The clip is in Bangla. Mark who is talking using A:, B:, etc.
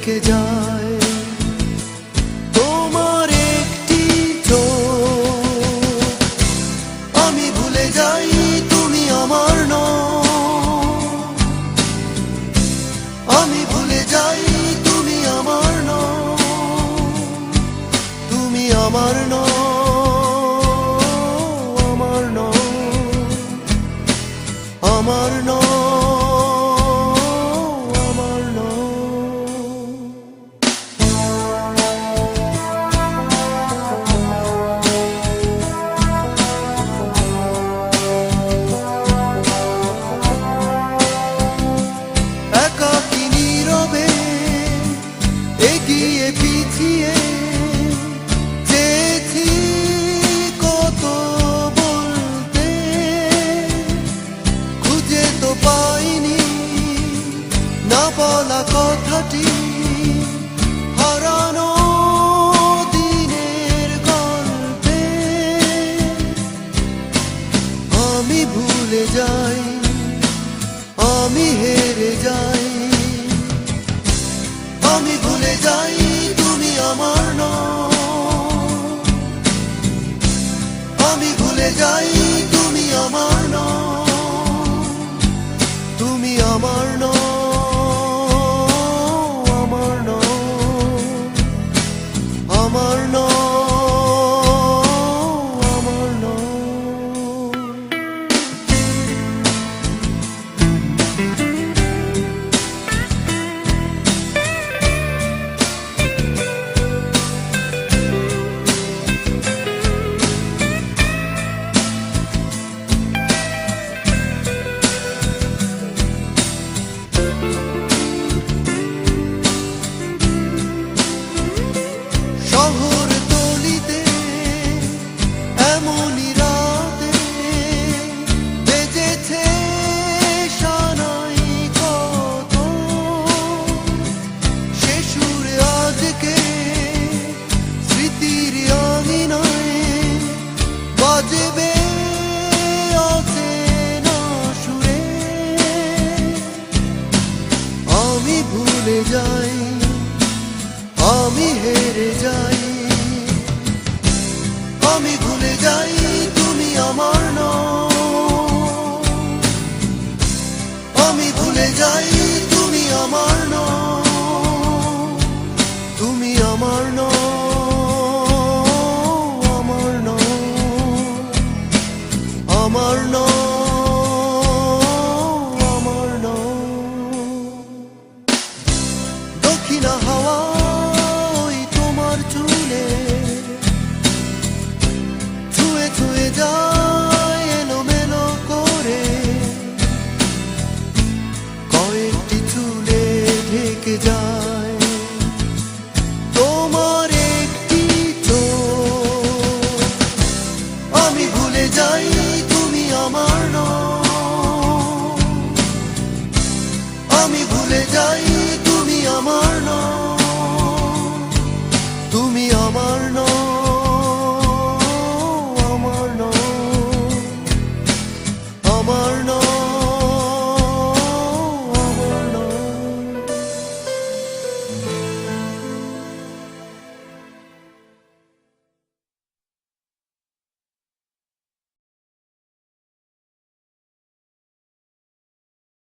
A: থেকে যায়। তোমার একটি আমি ভুলে যাই, তুমি আমার নও। আমি ভুলে যাই, তুমি আমার নও। তুমি আমার নও আমার নও। আমার নও। ভুলে যাই, আমি হেরে যাই। আমি ভুলে যাই, তুমি আমার ন আমি ভুলে যাই, তুমি আমার ন তুমি আমার আমি ভুলে যাই, আমি হেরে যাই। আমি ভুলে যাই, তুমি আমার আমি ভুলে যাই, তুমি আমার তুমি আমার নও। যায়। তোমার একটি তো আমি ভুলে যাই